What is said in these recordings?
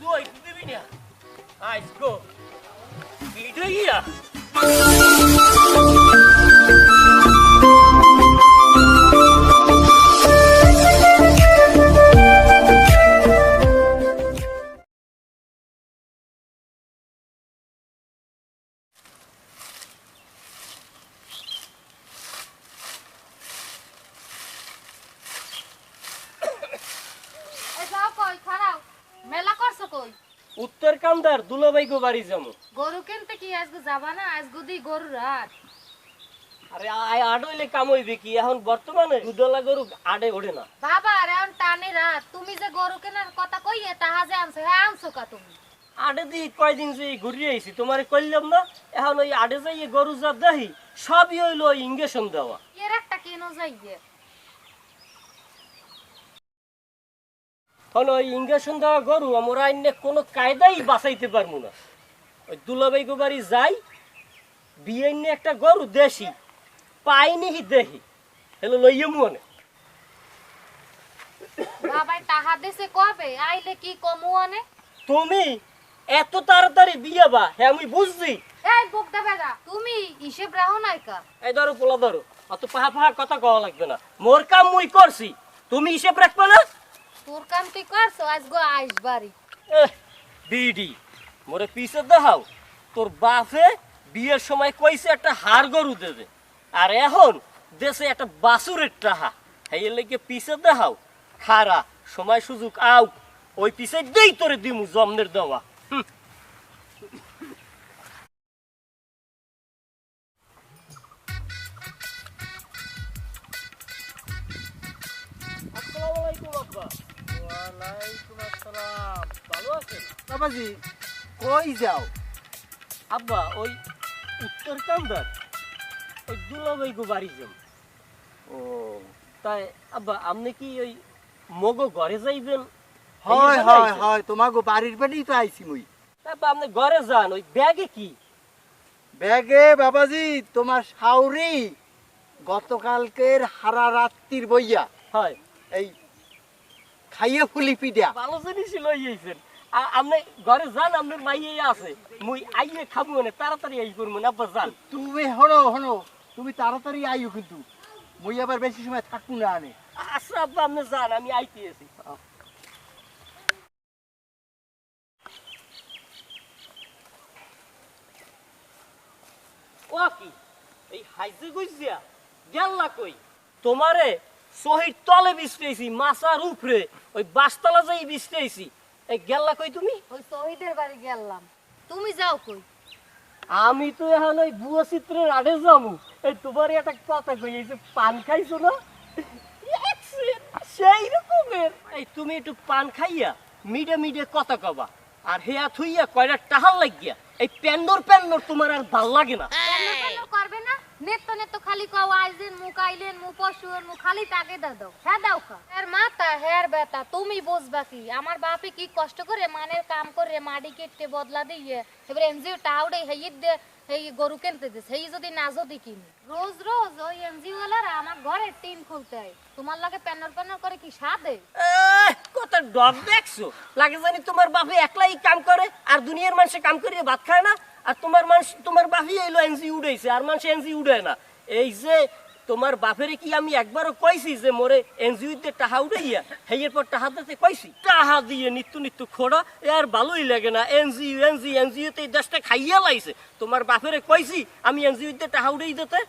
দুই দিবি না আইস গো উত্তর কান্দার দুলাভাই গো বাড়ি যাব। গরু কিনতে কি আজকে যাবা না? আজকে দি গরু রাত। আরে আয় আডইলে কামইবে কি? এখন বর্তমানে দুধলা গরু আডে ওঠে না। বাবা আর এখন টানে রাত। তুমি যে গরু কেনার কথা কইয়ে তাহা যে আনছো হ্যাঁ আনছো কা তুমি? আডে দিয়ে কয়দিন যে ঘুরিয়ে আইছি তোমারে কইলাম না? এখন ওই আডে যাইয়ে গরু যা দেহি সবই হইল ইঞ্জেকশন দেওয়া। এর একটা কেন যাইয়ে? এখন ওই ইঞ্জেকশন দেওয়া গরু আমরা অন্য কোনো কায়দাই বাঁচাইতে পারব না। ওই দুলাভাই গো বাড়ি যাই বিয়ে নিয়ে একটা গরু দেশি পাইনি দেহি হলো লইয়ে মনে বাবাই টাহা দেশে কবে? আইলে কি কমু তুমি এত তাড়াতাড়ি বিয়ে বা হ্যাঁ আমি বুঝছি। এই তুমি হিসেব রাখো নাই কা এই ধরো পোলা ধরো অত পাহা পাহা কথা কওয়া লাগবে না। মোর কাম মুই করছি তুমি হিসেব রাখবে না? তোর কাম তুই করছ আজগো আইস বাড়ি। বিডি মোরে পিছে দেখাও। তোর বাপে বিয়ের সময় কইছে একটা হাড় গরু দেবে। আর এখন দেশে একটা বাসুরের টাহা। এই লেগে পিছে দেখাও। খারা সময় সুযোগ আও। ওই পিছে দেই তোরে দিমু জমনের দেওয়া। হুম। আসসালামু আলাইকুম আব্বা। আসসালাম। ভালো আছেন? বাবাজি কই যাও? আব্বা ওই উত্তর কান্দার ওই দুলাভাই গো বাড়ি যাম ও। তাই আব্বা আপনি কি ওই মগো ঘরে যাইবেন? হয় হয় হয় তোমাকে বাড়ির বাড়িই তো আইছি মুই। তারপর আপনি ঘরে যান ওই ব্যাগে কি? ব্যাগে বাবাজি তোমার শাউরি গতকালকের হারা রাত্রির বইয়া। হয়। এই খাইয়ে ফুলি পিডা ভালো জিনিসই লই আইছেন আপনি ঘরে যান আপনার মাইয়ে আছে। মুই আইয়ে খাব না তাড়াতাড়ি আই করব না যান। তুমি তুমি তাড়াতাড়ি আইও কিন্তু। মুই আবার বেশি সময় থাকব না আনে। আচ্ছা আব্বা আপনি যান আমি আইতে আছি। ও কি? এই হাইজে কইছিয়া গেল্লা কই? তোমারে শহীদ তলে বিছতেছি মাছার উপরে। ওই বাসতলা যাই বিছতেছি। এই গেল্লা কই তুমি? ওই শহীদের বাড়ি গেলাম তুমি যাও কই? আমি তো এখন ওই বুয়া চিত্রের আড়ে যাব। এই তোমার একটা কথা কই এই যে পান খাইছো না? সেই রকমের। এই তুমি একটু পান খাইয়া মিডে মিডে কথা কবা। আর হেয়া থুইয়া কয়টা টাহাল লাগিয়া এই প্যান্ডর প্যান্ডর তোমার আর ভালো লাগে না। নেত্য নেত্য খালি কাও আইলেন মুখ আইলেন মু পশুর মু খালি তাকে দাও দাও। হ্যাঁ দাও খা। হের মাতা হের বেটা তুমি বুঝবা কি? আমার বাপে কি কষ্ট করে মানের কাম করে মাটি কেটে বদলা দিয়ে এবারে এনজিও টাউডে হেই দে হেই গরু কিনতে দিস হেই যদি না যদি কিনি। রোজ রোজ ওই এনজিও ওয়ালারা আমার ঘরে টিন খুলতে হয় তোমার লাগে প্যানর প্যানর করে কি সাদে কত ডব দেখছ? লাগে জানি তোমার বাপে একলাই কাম করে আর দুনিয়ার মানুষে কাম করে ভাত খায় না? আর তোমার মানুষ, তোমার বাপই এলো এনজি উড়াইছে, আর মানুষ এনজি উড়ায় না। এই যে তোমার বাপেরে কি আমি একবারও কইছি যে মোরে এনজিওতে টাহা উড়াইয়া হেয়ের পর টাহা দিতে কইছি? টাহা দিয়ে নিত্য নিত্য খোড়া, এ আর ভালোই লাগে না। এনজিও এনজি এনজিওতে এই দেশটা খাইয়া লাইছে। তোমার বাপেরে কইছি, আমি এনজিওতে টাহা উড়াই দিতে।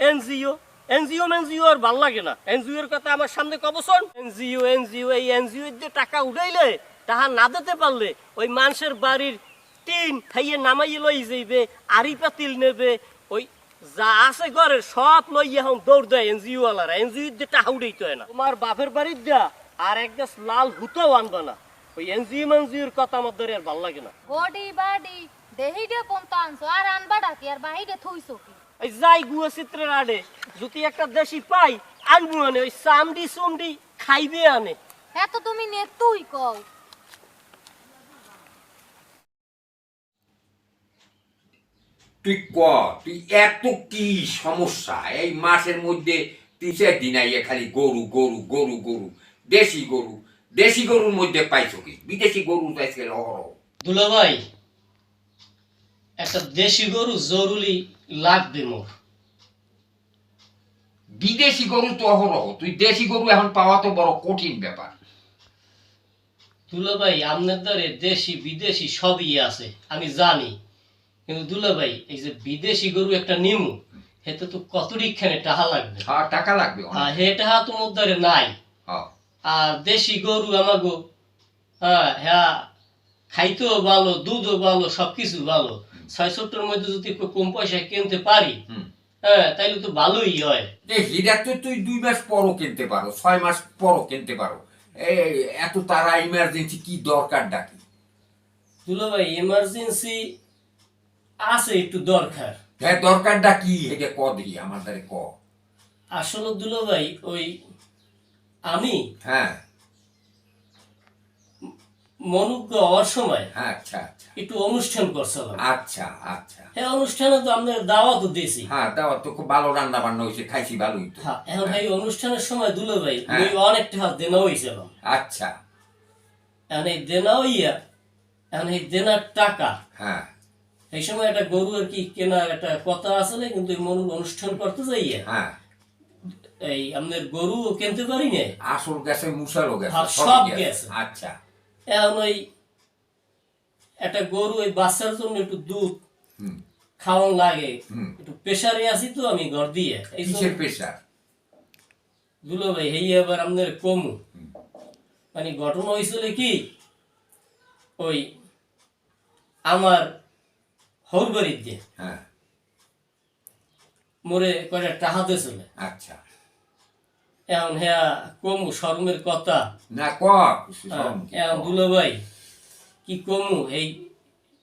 এনজিও এনজিও মেনজিও আর ভালো লাগে না। এনজিও এর কথা আমার সামনে কবসন এনজিও এনজিও, এই এনজিও টাকা উঠাইলে তাহা না দিতে পারলে, ওই মানুষের বাড়ির টিন খাইয়ে নামাইয়ে লই যাইবে আড়ি পাতিল নেবে। ওই যা আছে ঘরের সব লই এখন দৌড় দেয় এনজিও ওয়ালারা এনজিও দিয়ে টাকা উঠাইতে হয় না। তোমার বাপের বাড়ির দেয়া আর এক গাছ লাল হুতাও আনবা না। ওই এনজিও মেনজিওর কথা আমার ধরে আর ভালো লাগে না। বডি বাডি দেহিডে পন্ত আনছো আর আনবা ডাকি আর বাহিরে থুইছো কি? এই যাই গুয়া চিত্রের আড়ে যদি একটা দেশি পাই আনব আনে। ওই চামড়ি চুমড়ি খাইবে আনে। হ্যাঁ তো তুমি নে তুই কও। তুই ক? তুই এত কি সমস্যা? এই মাসের মধ্যে তিন চার দিন আইয়ে খালি গরু গরু গরু গরু দেশি গরু দেশি গরুর মধ্যে পাইছো কি? বিদেশি গরু পাইছে অহরহ দুলাভাই একটা দেশি গরু জরুরি লাগবে মোর। বিদেশি গরু তো অহরহ তুই দেশি গরু এখন পাওয়া তো বড় কঠিন ব্যাপার। দুলাভাই আপনার দ্বারে দেশি বিদেশি সবই আছে আমি জানি। কিন্তু দুলাভাই এই যে বিদেশি গরু একটা নিমু হেতে তো কত রিক্ষানে টাকা লাগবে? হ্যাঁ টাকা লাগবে। আর হে টাকা তো মোর দ্বারে নাই। হ্যাঁ। আর দেশি গরু আমাগো হ্যাঁ হ্যাঁ খাইতেও ভালো দুধও ভালো সবকিছু ভালো। ছয় সত্তর মধ্যে যদি কম পয়সায় কিনতে পারি হ্যাঁ তাইলে তো ভালোই হয়। হীরা তো তুই দুই মাস পরও কিনতে পারো ছয় মাস পরও কিনতে পারো। এই এত তারা ইমার্জেন্সি কি দরকার ডাকি দুলো ভাই এমার্জেন্সি আছে একটু দরকার। হ্যাঁ দরকারটা কি? হেগে ক দিই আমার দ্বারে ক। আসলে দুলাভাই ওই আমি হ্যাঁ। মনুজ্ঞ হওয়ার সময় হ্যাঁ আচ্ছা আচ্ছা। একটু অনুষ্ঠান করছিলাম। আচ্ছা আচ্ছা। হ্যাঁ অনুষ্ঠানে তো আপনার দাওয়াতও দিয়েছি। হ্যাঁ দাওয়া তো খুব ভালো রান্না বান্না হয়েছে খাইছি ভালোই তো। হ্যাঁ এখন এই অনুষ্ঠানের সময় দুলো ভাই ওই অনেকটা হাত দেনা হয়েছিলাম। আচ্ছা। এখন এই দেনা হইয়া এখন এই দেনার টাকা হ্যাঁ। এই সময় একটা গরু আর কি কেনার একটা কথা আসলে কিন্তু এই মনুর অনুষ্ঠান করতে যাইয়া হ্যাঁ। এই আপনার গরু কিনতে পারি না আসল গেছে মুসারও গেছে হ্যাঁ, সব গেছে। আচ্ছা। এখন ওই একটা গরু ওই বাচ্চার জন্য একটু দুধ খাওয়ান লাগে। একটু প্রেশারে আছি তো আমি ঘর দিয়ে। এই কিসের পেশার দুলো ভাই হেই এবার আপনার কমু। মানে ঘটনা হয়েছিল কি ওই আমার হর দিয়ে হ্যাঁ। মোরে কয়টা টাহা দিয়েছিল? আচ্ছা। এখন হ্যাঁ কমু শরমের কথা। না ক হ্যাঁ, এখন কি কমু? এই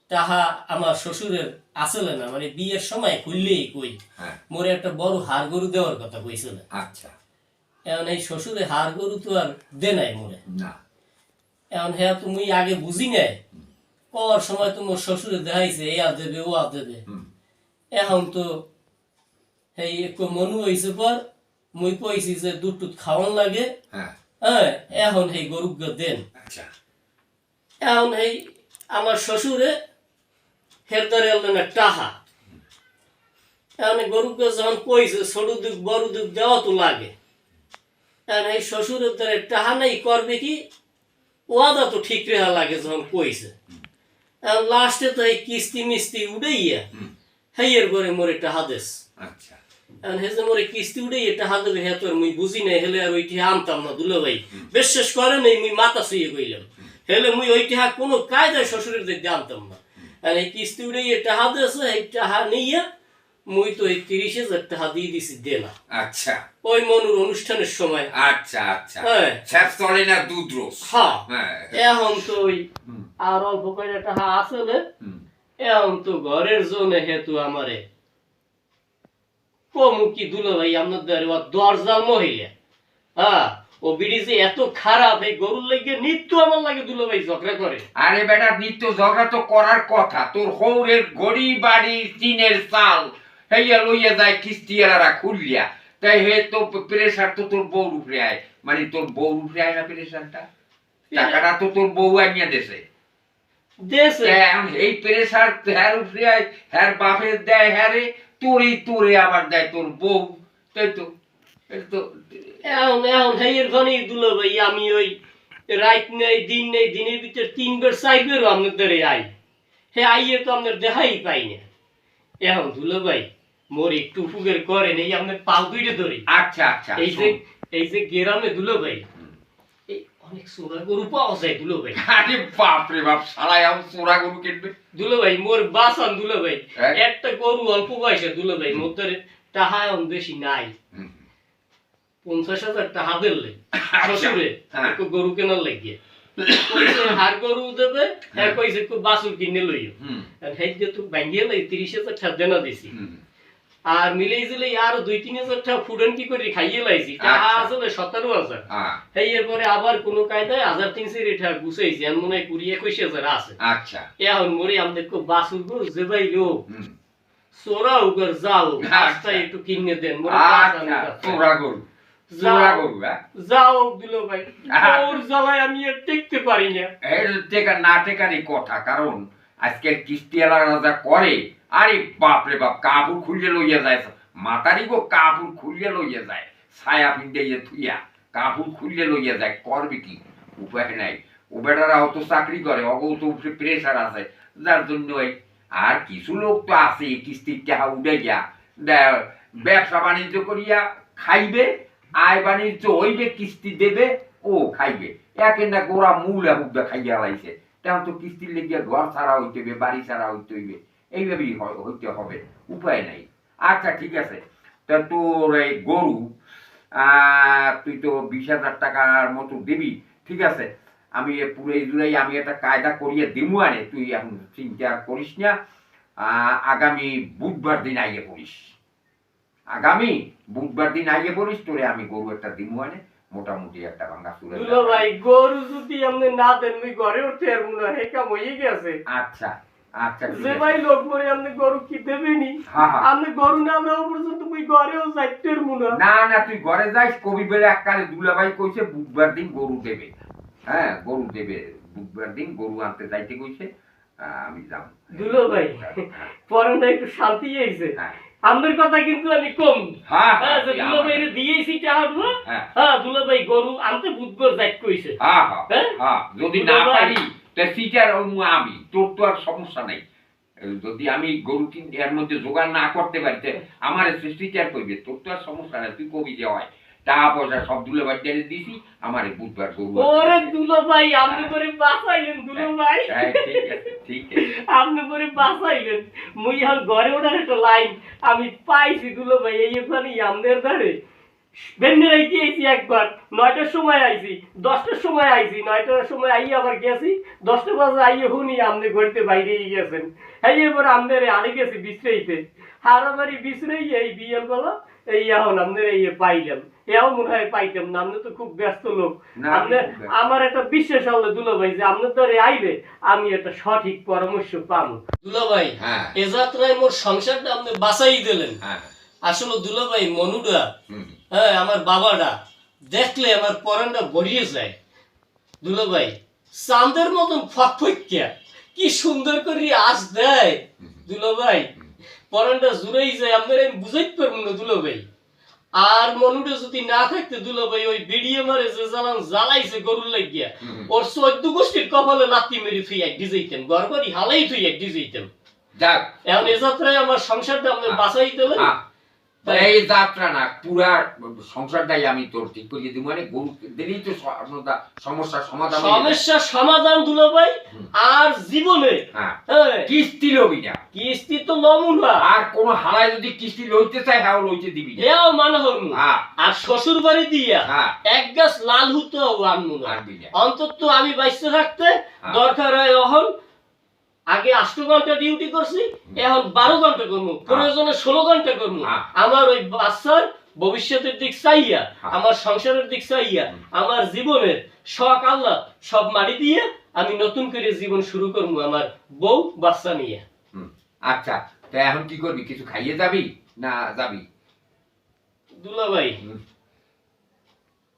টাহা আমার শ্বশুরের আসলে না মানে বিয়ের সময় খুললেই কই। হ্যাঁ। মোরে একটা বড় হার গরু দেওয়ার কথা কইছিল। আচ্ছা। এখন এই শ্বশুরে হার গরু তো আর দে নাই মোরে। না। এখন হ্যাঁ তুমি আগে বুঝি নাই কর সময় তো মোর শ্বশুরে দেখাইছে এ আর দেবে ও আর দেবে। এখন তো এই একটু মনু হয়েছে পর মুই কইছি যে দুধ টুধ খাওয়ান লাগে। হ্যাঁ। হ্যাঁ এখন এই গরুকে দেন। আচ্ছা। এখন এই আমার শ্বশুরে হেরদারে এলেন টাহা। এখন এই গরুকে যখন কইছে ছোট দুধ বড় দুধ দেওয়া তো লাগে। এখন এই শ্বশুরের দ্বারা টাহা নাই করবে কি? ওয়াদা তো ঠিক রেহা লাগে যখন কইছে। এখন লাস্টে তো এই কিস্তি মিস্তি উড়াইয়া হেয়ের করে মোর একটা হাদেস। আচ্ছা। এখন হেজে মোরে কিস্তি উড়াইয়া টাহা দেবে হে তোর মুই বুঝি নাই হেলে আর ওইটি আনতাম না দুলো ভাই। বিশ্বাস করে নাই মুই মাথা শুয়ে কইলাম হেলে মুই কোনো কায়দায় শ্বশুরের দিকে আনতাম না। আর এই কিস্তি উড়াইয়া এটা হাদেস এই টাহা নিয়ে মুই তো এই তিরিশ হাজার টাকা দিয়ে দিছি দেনা। আচ্ছা। ওই মনুর অনুষ্ঠানের সময়। আচ্ছা আচ্ছা। হ্যাঁ। স্যাপ চলে না দুধ রোজ? হ্যাঁ। হ্যাঁ। এখন তো ওই আর অল্প কয়টা টাকা হুম। এখন তো ঘরের জন্য হেতু আমারে। কমু কি দুলো ভাই আপনাদের ও দরজাল মহিলা। হ্যাঁ ও বিড়ি যে এত খারাপ এই গরুর লাগে নিত্য আমার লাগে দুলো ভাই ঝগড়া করে। আরে বেটা নিত্য ঝগড়া তো করার কথা। তোর হৌরের গড়ি বাড়ি টিনের চাল হেইয়া লইয়া যায় কিস্তিয়ারা খুললিয়া তাই হে তো প্রেশার তো তোর বউর উপরে আয় মানে তোর বউর উপরে আয় না প্রেশারটা টাকাটা তো তোর বউ আনিয়া দেশে এই প্রেশার হ্যার উপরে আয় হ্যার বাপের দেয় হ্যারে তোরই তোরে আবার দেয় তোর বউ তাই তো তো এখন এখন হেয়ের ঘনি দুলো ভাই আমি ওই রাত নেই দিন নেই দিনের ভিতর তিনবার চারবারও আপনাদের আই হে আইয়ে তো আপনার দেখাই পাই না এখন দুলো ভাই মোর একটু ফুগের করে নেই আপনার পাল দুইটা ধরি। আচ্ছা আচ্ছা এই যে। এই যে গ্রামে দুলো ভাই এই অনেক সোনা গরু পাওয়া যায় দুলো ভাই আরে বাপ রে বাপ শালায় আমি চোরা গরু কিনবে? দুলো ভাই মোর বাসান দুলো ভাই হ্যাঁ? একটা গরু অল্প বয়সে দুলো ভাই মোর ধরে টাহা বেশি নাই। পঞ্চাশ হাজার টাকা দিলে আচ্ছা। শ্বশুরে হ্যাঁ। গরু কেনার লাগিয়ে। হার গরু দেবে হ্যাঁ। কইছে বাছুর কিনে লইও। হুম। আর হেই যে তুই ভাঙ্গিয়ে লাই তিরিশ হাজার দেনা দিছি। আর মিলেই দিলে আর দুই তিন হাজার টাকা ফুডন কি করে খাইয়ে লাইছি? টাকা আচ্ছা। আসলে সতেরো হাজার। এই এরপরে আবার কোনো কায়দায় হাজার তিনশো রেঠা গুছাইছি এমন মনে হয় কুড়ি একুশ হাজার আছে। আচ্ছা। এখন মরে আমাদের খুব বাসুর গরু যে ভাই লোক সোরা উগর যাও ঘাসটা একটু কিনে দেন মোর ঘাস আনি আচ্ছা কাছে। তোরা গরু। যাও। গরু যাও দুলো ভাই। ওর জ্বালায় আমি আর টিকতে পারি না। এর টেকা না টেকারই কথা কারণ আজকের কিস্তিওয়ালারা যা করে আরে বাপরে বাপ, কাপড় খুললে লইয়া যায় মাতারি গো, কাপড় খুললে লইয়া যায়। ছায়া পিন্ডে ইয়ে থুইয়া কাপড় খুললে লইয়া যায়, করবে কি? উপায় নাই। ও বেটারা অত চাকরি করে, অগৌ তো প্রেশার আছে। যার জন্য আর কিছু লোক তো আছে কিস্তির টাকা উঠে দে- ব্যবসা বাণিজ্য করিয়া খাইবে, আয় বাণিজ্য হইবে, কিস্তি দেবে, ও খাইবে। একে না গোড়া মূল হুকটা খাইয়া লাইছে। তেমন তো কিস্তির লেগে ঘর ছাড়া হইতে হইবে, বাড়ি ছাড়া হইতে হইবে। এইভাবেই হইতে হবে উপায় নাই। আচ্ছা ঠিক আছে। তা তোর এই গরু তুই তো বিশ হাজার টাকার মতো দিবি ঠিক আছে? আমি পুরো জুড়াই আমি একটা কায়দা করিয়ে দিমু আনে তুই এখন চিন্তা করিস না। আগামী বুধবার দিন আইয়ে পড়িস। আগামী বুধবার দিন আইয়ে পড়িস তোরে আমি গরু একটা দিমু আনে মোটামুটি একটা ভাঙ্গা চুলে ভাই গরু যদি আপনি না দেন আমি ঘরে উঠতে পারব না হে কাম হয়ে গেছে। আচ্ছা। যে ভাই লোক মরে আপনি গরু কি দেবেনি? হ্যাঁ, হ্যাঁ। আপনি গরু না দেওয়া পর্যন্ত তুই ঘরেও যাইতে পারব না। না না তুই ঘরে যাইস কবি বেলে এককালে দুলাভাই কইছে বুধবার দিন গরু দেবে। হ্যাঁ গরু দেবে বুধবার দিন গরু আনতে যাইতে কইছে। আমি যাব। দুলো ভাই একটু শান্তি কথা কিন্তু আমি কম। হ্যাঁ, দিয়েছি হ্যাঁ। গরু আনতে বুধবার যাইতে কইছে। হ্যাঁ? হ্যাঁ যদি না পারি। তা সিটার আমি তোর তো আর সমস্যা নাই। যদি আমি গরু এর মধ্যে জোগাড় না করতে পারি আমার সিটার করবে তোর তো আর সমস্যা নাই তুই কবি যে হয়। টাকা পয়সা সব দুলে বাড়ি দিছি আমার বুধবার গরু ওরে দুলো ভাই আপনি করে বাঁচাইলেন দুলো ভাই। হ্যাঁ, ঠিক আছে ঠিক আছে। আপনি করে বাঁচাইলেন। মুই এখন ঘরে ওঠার একটা লাইন আমি পাইছি দুলো ভাই এই ওখানে আমনের ধারে। বেন্ডে রাইতে আইছি একবার নয়টার সময় আইছি দশটার সময় আইছি নয়টার সময় আই আবার গেছি দশটা বাজে আইয়ে হুনি আমনে ঘরতে বাইরে গেছেন। হ্যাঁ এবার আমনের আনে গেছি বিশ্রাইতে। হারাবাড়ি বিশ্রাই এই বিয়ের বেলা এই এখন আমনের এই পাইলাম। এও মনে হয় পাইতাম না আপনি তো খুব ব্যস্ত লোক। আপনি। আমার একটা বিশ্বাস হলো দুলো ভাই যে আপনার দ্বারে আইলে আমি একটা সঠিক পরামর্শ পাবো। দুলো ভাই হ্যাঁ। এ যাত্রায় মোর সংসারটা আপনি বাঁচাই দিলেন। হ্যাঁ। আসলে দুলো ভাই হুম। হ্যাঁ আমার বাবাটা দেখলে আমার পরানটা ভরিয়ে যায়। দুলো ভাই চাঁদের মতন ফটফটিয়া কি সুন্দর করে আস দেয়। দুলো ভাই পরানটা জুড়েই যায় আপনার আমি বুঝাইতে পারব না দুলো ভাই। আর মনুটা যদি না থাকতে দুলো ভাই ওই বিড়িয়ে মারে যে জ্বালান জ্বালাইছে গরুর লাগিয়া। ওর চোদ্দ গোষ্ঠীর কপালে লাত্তি মেরে থুই এক ডিজাইতাম গড়গড়ি হালাই থুই এক ডিজাইতাম যাক। এখন এ যাত্রায় আমার সংসারটা আপনি হ্যাঁ। বাঁচাই দিলেন আহ, এই যাত্রা না পুরা সংসারটাই আমি তোর ঠিক করিয়ে দিব। মানে গরু দিলেই তো স- আপনার সমস্যার সমাধান। সমস্যার সমাধান দুলো ভাই আর জীবনে। হ্যাঁ। হ্যাঁ, কিস্তি লবি না। কিস্তি তো নমুনা আর কোন হালায় যদি কিস্তি লইতে চাই হ্যাঁ লইতে দিবি না। এও মানে হরমু হ্যাঁ। আর শ্বশুর বাড়ি দিয়া হ্যাঁ। এক গাছ লাল হতো আনমু না। না। অন্তত আমি বাইসতে থাকতে। দরকার হয় এখন আগে আষ্ট ঘণ্টা ডিউটি করছি এখন বারো ঘণ্টা করব প্রয়োজনে ষোলো ঘণ্টা করব। হ্যাঁ। আমার ওই বাচ্চার ভবিষ্যতের দিক চাইয়া হ্যাঁ। আমার সংসারের দিক চাইয়া আমার জীবনের শখ আল্লাহ সব মারি দিয়ে আমি নতুন করে জীবন শুরু করব আমার বউ বাচ্চা নিয়ে। আচ্ছা তা এখন কি করবি? কিছু খাইয়ে যাবি না যাবি? দুলা ভাই।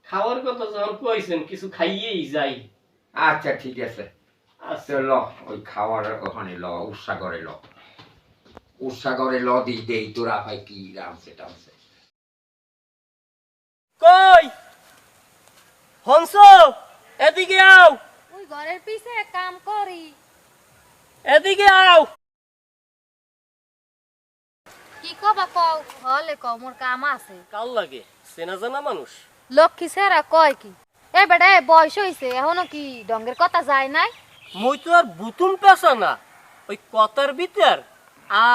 খাওয়ার কথা যখন কইছেন কিছু খাইয়েই যাই। আচ্ছা ঠিক আছে। আচ্ছা ল ওই খাওয়ার ওখানে ল উৎসাগরে ল। উৎসাগরে ল দিই দেই তোরা ভাই কি রামছে টামছে। কই? হংস এদিকে আও। ওই ঘরের পিছে কাম করি। এদিকে আও। কি কবা কও? হলে কও মোর কাম আছে। কাল লাগে চেনা জানা মানুষ। লক্ষ্মী সেরা কয় কি? এ বেটা বয়স হইছে এখনও কি ডঙ্গের কথা যায় নাই? মুই তো আর বুতুম পেশা না। ওই কথার ভিতর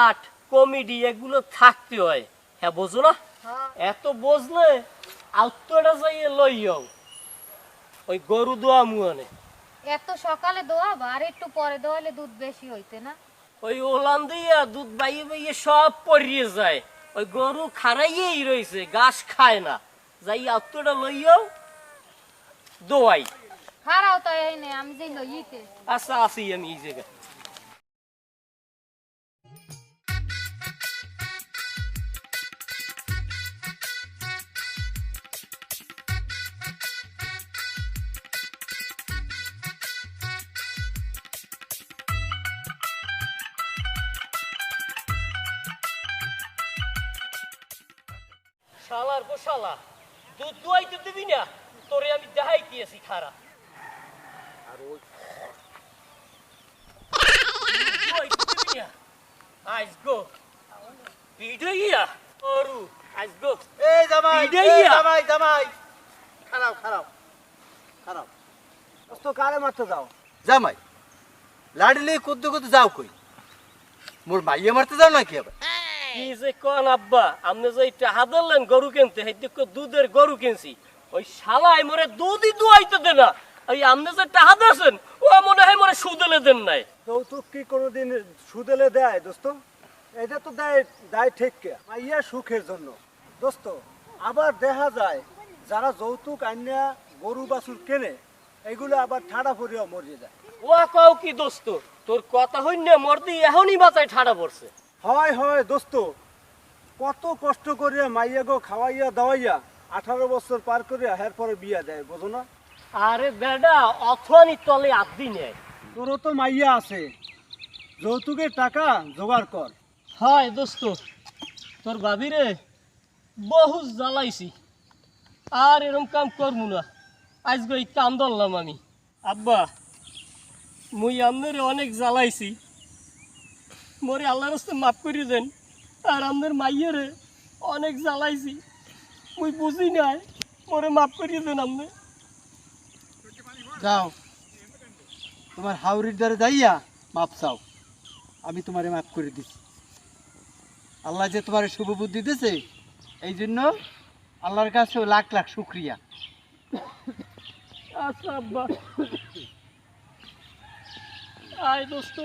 আট কমেডি এগুলো থাকতে হয়। হ্যাঁ বোঝো না? এত বুঝলে আউত্তটা যাইয়ে লইও ওই গরু দোয়া মুয়ানে। এত সকালে দোয়াবা আর একটু পরে দোয়ালে দুধ বেশি হইতে না? ওই ওলান দিয়া দুধ বাইয়ে বাইয়ে সব পরিয়ে যায়। ওই গরু খারাইয়েই রয়েছে ঘাস খায় না। যাই আত্মটা লইয়াও দোয়াই। হারাও তো এই নে আমি যাই লইতে আচ্ছা আসি আমি এই জায়গা শালার বো শালা দুধ দুয়াইতে দিবি না তোরে আমি দেখাইতে আছি খারাপ জামাই, লাড়িলে কুদ্দু যাও কই? মোর মাইয়া মারতে যাও নাকি কি যে কোন আব্বা আপনি যে টাহা ধরলেন গরু কিনতে দুধের গরু কিনছি। ওই শালাই মরে দুধই দুয়াইতে দে না। ওই আপনি যে টাহা দিয়েছেন ও মনে হয় মরে সুদেলে দেন নাই। যৌতুক কি কোনোদিন সুদেলে দেয় দোস্ত? এটা তো দেয় দেয় ঠিক কে? মাইয়া সুখের জন্য। দোস্ত আবার দেখা যায় যারা যৌতুক আইনা গরু বাছুর কেনে এগুলো আবার ঠাড়া পড়িয়া মরিয়ে যায়। ও কাও কি দোস্ত? তোর কথা হইন মরদি এখনই বাঁচায় ঠাড়া পড়ছে হয় হয় দোস্ত। কত কষ্ট করিয়া মাইয়া গো খাওয়াইয়া দাওয়াইয়া আঠারো বছর পার করিয়া হের পরে বিয়া দেয় বোঝো না? আরে বেডা অথনি তলে আদি নেয় তোরও তো মাইয়া আছে। যৌতুকের টাকা জোগাড় কর। হয় দোস্ত তোর ভাবিরে বহু জ্বালাইছি। আর এরম কাম করব না। আজকে এই কাম ধরলাম আমি। আব্বা মুই আপনার অনেক জ্বালাইছি। মরে আল্লাহর রাস্তে মাফ করে দেন। আর আপনার মাইয়েরে অনেক জ্বালাইছি। মুই বুঝি নাই মরে মাফ করিয়ে দেন আপনি। যাও। তোমার হাউরির দ্বারে যাইয়া মাপ চাও। আমি তোমারে মাপ করে দিছি। আল্লাহ যে তোমার শুভ বুদ্ধি দিছে, এই জন্য আল্লাহর কাছে লাখ লাখ শুক্রিয়া। আচ্ছা আয় দোস্ত।